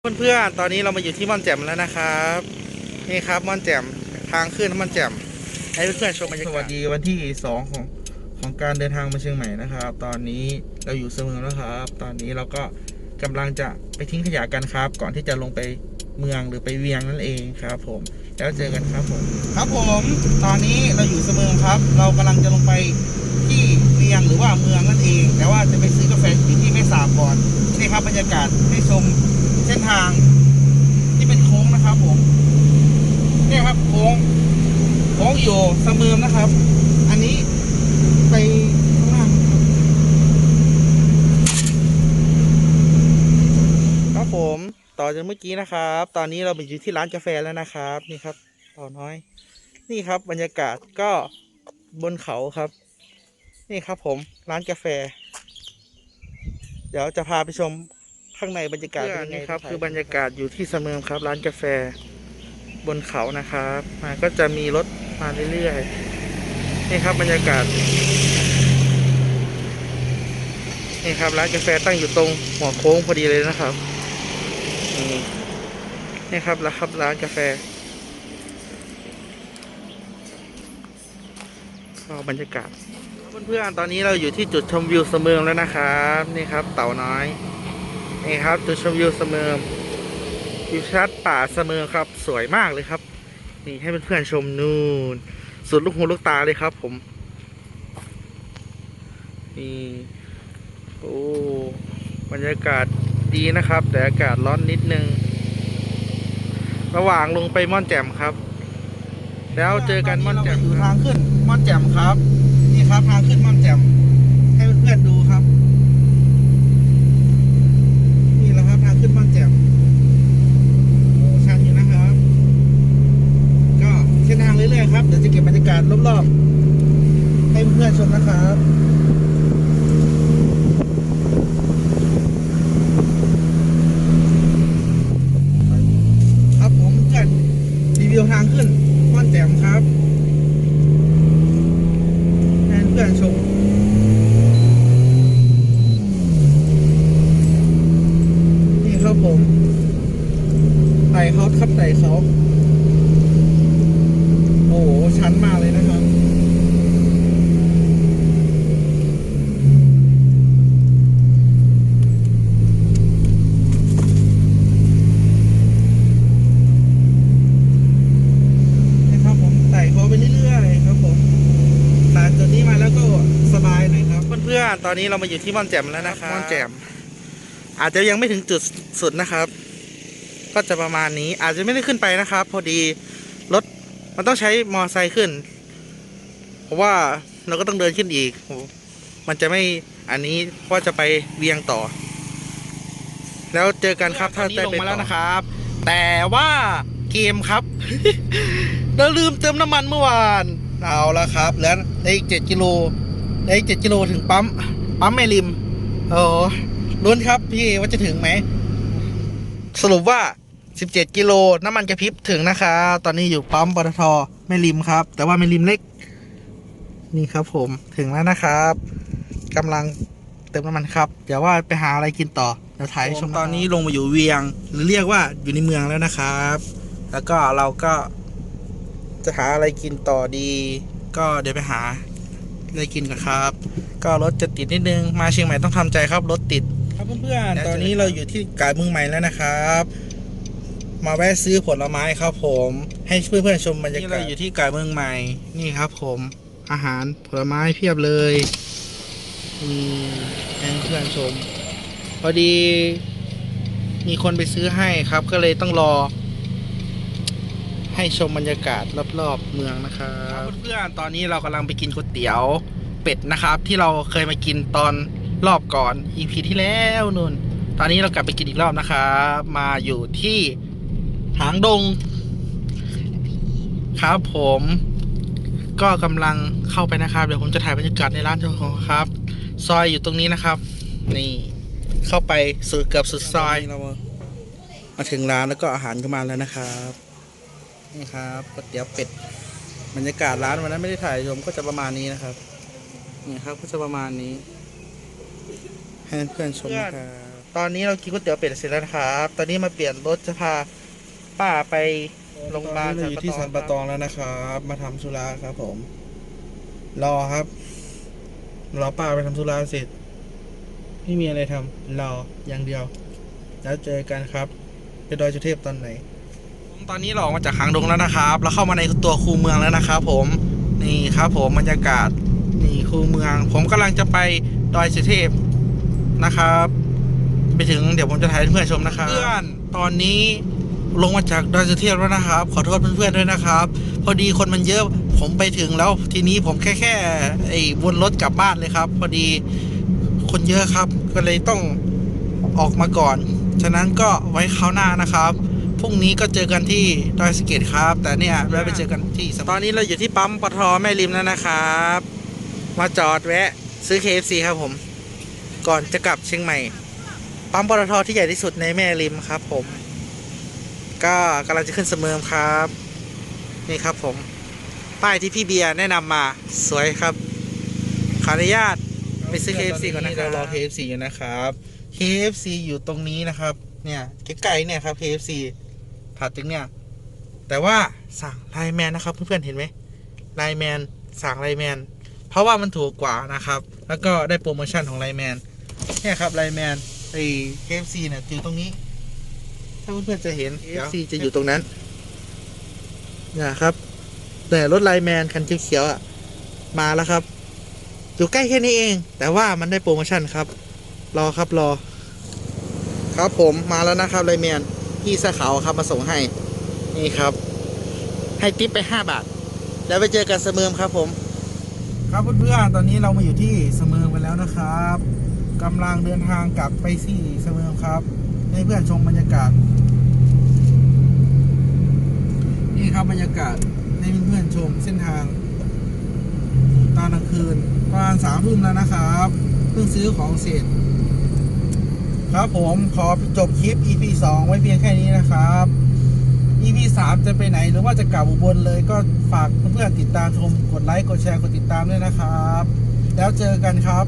เพื่อนๆ ตอนนี้เรามาอยู่ที่ม่อนแจ่มแล้วนะครับ นี่ครับม่อนแจ่มทางขึ้นม่อนแจ่มให้เพื่อนๆชมบรรยากาศสวัสดีวันที่สองของของการเดินทางมาเชียงใหม่นะครับ ตอนนี้เราอยู่เสมืองแล้วครับ ตอนนี้เราก็กำลังจะไปทิ้งขยะกันครับ ก่อนที่จะลงไปเมืองหรือไปเวียงนั่นเองครับ ผม แล้วเจอกันครับผม ครับผม ตอนนี้เราอยู่เสมืองครับ เรากำลังจะลงไปที่เวียงหรือว่าเมืองนั่นเอง แต่ว่าจะไปซื้อกาแฟอยู่ที่แม่สาบก่อนนี่ครับบรรยากาศให้ชมเส้นทางที่เป็นโค้งนะครับผมเนี่ยครับโค้งโค้งอยู่เสมือมนะครับ อันนี้ไปข้างล่างครับครับผมต่อจากเมื่อกี้นะครับ ตอนนี้เราไปอยู่ที่ร้านกาแฟแล้วนะครับ นี่ครับ ต่อน้อย นี่ครับบรรยากาศก็บนเขาครับ นี่ครับผมร้านกาแฟ เดี๋ยวจะพาไปชม ข้างในบรรยากาศเป็นยังไงครับ คือบรรยากาศอยู่ที่เสมิมครับ ร้านกาแฟบนเขานะครับมาก็จะมีรถมาเรื่อยๆนี่ครับบรรยากาศนี่ครับร้านกาแฟตั้งอยู่ตรงหัวโค้งพอดีเลยนะครับนี่นี่ครับแล้วครับร้านกาแฟก็บรรยากาศเพื่อนๆตอนนี้เราอยู่ที่จุดชมวิวเสมิมแล้วนะครับ นี่ครับ เต่าน้อย นี่ครับจุดชมวิวเสมอวิวชัดป่าเสมอครับ สวยมากเลยครับ นี่ให้เพื่อนๆชมนู่นสุดลูกหูลูกตาเลยครับ ผม นี่ โอ้บรรยากาศดีนะครับ แต่อากาศร้อนนิดนึง ระหว่างลงไปม่อนแจ่มครับ แล้วเจอกันม่อนแจ่มอยู่ทางขึ้นม่อนแจ่มครับ นี่ครับทางขึ้นม่อนแจ่มให้เพื่อนๆดูครับ นี่แหละครับทางขึ้นบ้านแจ่มโอ้ชันอยู่นะครับ ก็เส้นทางเรื่อยๆครับ เดี๋ยวจะเก็บบ รอบๆให้เพื่อนชมนะครับครับผมเพื่อนรีวิวทางขึ้นบ้านแจ่มครับให้เพื่อนชมนี่ครับผมไต่เขาครับไต่เขา โอ้โห ชันมากเลยนะครับ นี่ครับผมไต่เขาไปเรื่อยๆครับผมผ่านจุดนี้มาแล้วก็สบายหน่อยครับ เพื่อนๆ ตอนนี้เรามาอยู่ที่ม่อนแจ่มแล้วนะครับม่อนแจ่ม อาจจะยังไม่ถึงจุดสุดนะครับ ก็จะประมาณนี้อาจจะไม่ได้ขึ้นไปนะครับ พอดีรถมันต้องใช้มอไซค์ขึ้น เพราะว่าเราก็ต้องเดินขึ้นอีกโหมันจะไม่อันนี้เพราะว่าจะไปเวียงต่อ แล้วเจอกันครับถ้าได้ลงมาแล้วนะครับ แต่ว่าเกมครับเราลืมเติมน้ำมันเมื่อวาน เอาละครับเหลือได้อีกเจ็ดกิโล ได้อีกเจ็ดกิโลถึงปั๊ม ปั๊มแม่ริมโอ้ลุ้นครับพี่ว่าจะถึงไหม สรุปว่า 17 กิโลน้ำมันกระพริบถึงนะครับตอนนี้อยู่ปั๊มปตทแม่ริมครับ แต่ว่าแม่ริมเล็ก นี่ครับผมถึงแล้วนะครับกำลังเติมน้ำมันครับ เดี๋ยวว่าไปหาอะไรกินต่อเดี๋ยวถ่ายชมตอนนี้ลงมาอยู่เวียง หรือเรียกว่าอยู่ในเมืองแล้วนะครับ แล้วก็เราก็จะหาอะไรกินต่อดี ก็เดี๋ยวไปหา ไรกินกันครับ ก็รถจะติดนิดนึง มาเชียงใหม่ต้องทำใจครับรถติด ครับเพื่อนๆ ตอนนี้เราอยู่ที่กาดเมืองใหม่แล้วนะครับ มาแวะซื้อผลไม้ครับผม ให้เพื่อนๆชมบรรยากาศเราอยู่ที่กาดเมืองใหม่ นี่ครับผม อาหารผลไม้เพียบเลยนี่ให้เพื่อนๆชม พอดี มีคนไปซื้อให้ครับ ก็เลยต้องรอ ให้ชมบรรยากาศรอบๆเมืองนะครับเพื่อนๆตอนนี้เรากำลังไปกินก๋วยเตี๋ยวเป็ดนะครับ ที่เราเคยมากินตอนรอบก่อน EP ที่แล้วนู่น ตอนนี้เรากลับไปกินอีกรอบนะครับมาอยู่ที่หางดง ครับผม ก็กำลังเข้าไปนะครับ เดี๋ยวผมจะถ่ายบรรยากาศในร้านของครับ ซอยอยู่ตรงนี้นะครับ นี่เข้าไปสุดเกือบสุดซอยเรามาถึงร้านแล้วก็อาหารก็มาแล้วนะครับ นี่ครับก๋วยเตี๋ยวเป็ดบรรยากาศร้านวันนั้นไม่ได้ถ่ายชมก็จะประมาณนี้นะครับนี่ครับก็จะประมาณนี้ให้เพื่อนชมนะครับตอนนี้เรากินก๋วยเตี๋ยวเป็ดเสร็จแล้วนะครับ ตอนนี้มาเปลี่ยนรถจะพาป้าไปโรงพยาบาลตอนนี้เราอยู่ที่สันปะตองแล้วนะครับ มาทำธุระครับ ผม รอครับ รอป้าไปทำธุระเสร็จ ไม่มีอะไรทำรออย่างเดียว แล้วเจอกันครับไปดอยจุเทพตอนไหน ตอนนี้เราออกมาจากหางดงแล้วนะครับเราเข้ามาในตัวคูเมืองแล้วนะครับผมนี่ครับผมบรรยากาศนี่คูเมือง ผมกำลังจะไปดอยสุเทพนะครับ ไปถึงเดี๋ยวผมจะถ่ายให้เพื่อนชมนะครับเพื่อนตอนนี้ลงมาจากดอยสุเทพแล้วนะครับ ขอโทษเพื่อนๆด้วยนะครับ พอดีคนมันเยอะผมไปถึงแล้วทีนี้ผมแค่แค่ไอ้วนรถกลับบ้านเลยครับ พอดีคนเยอะครับ ก็เลยต้องออกมาก่อน ฉะนั้นก็ไว้คราวหน้านะครับ พรุ่งนี้ก็เจอกันที่ดอยสะเก็ตครับ แต่เนี่ยแวะไปเจอกันที่สตอนนี้เราอยู่ที่ปั๊มปตทแม่ริมแล้วนะครับ มาจอดแวะซื้อ KFC ครับผม ก่อนจะกลับเชียงใหม่ ปั๊มปตทที่ใหญ่ที่สุดในแม่ริมครับผม ก็กำลังจะขึ้นเสมิมครับ นี่ครับผม ป้ายที่พี่เบียร์แนะนำมาสวยครับ ขออนุญาตไปซื้อ KFC ก่อนนะครัเราบรอ KFC อยู่นะครับ KFC อยู่ตรงนี้นะครับ เนี่ยใกล้ๆเนี่ยครับ KFC ถัดจากเนี่ย แต่ว่าสั่งไลน์แมนนะครับ เพื่อนๆเห็นไหมไลน์แมนสั่งไลน์แมนเพราะว่ามันถูกกว่านะครับ แล้วก็ได้โปรโมชั่นของไลน์แมนเนี่ยครับไลน์แมนไอ้ KFC เนี่ยอยู่ตรงนี้ ถ้าเพื่อนๆจะเห็น KFC จะอยู่ตรงนั้นเนี่ยครับแต่รถไลน์แมนคันเขียวๆอะมาแล้วครับ อยู่ใกล้แค่นี้เอง แต่ว่ามันได้โปรโมชั่นครับ รอครับรอ ครับผมมาแล้วนะครับไลน์แมน พี่สื้อขาครับมาส่งให้ นี่ครับ ให้ทิปไปห้าบาท แล้วไปเจอกันเสมิมครับผม ครับเพื่อนๆตอนนี้เรามาอยู่ที่เสมิมกันแล้วนะครับกำลังเดินทางกลับไปที่เสมิมครับ ให้เพื่อนชมบรรยากาศ นี่ครับบรรยากาศให้เพื่อนๆชมเส้นทางตอนกลางคืนประมาณสามทุ่มแล้วนะครับ เพิ่งซื้อของเสร็จ ครับผมขอจบคลิป EP 2 ไว้เพียงแค่นี้นะครับ EP 3 จะไปไหนหรือว่าจะกลับอุบลเลยก็ฝากเพื่อนๆติดตามชม กดไลค์ กดแชร์ กดติดตามด้วยนะครับ แล้วเจอกันครับ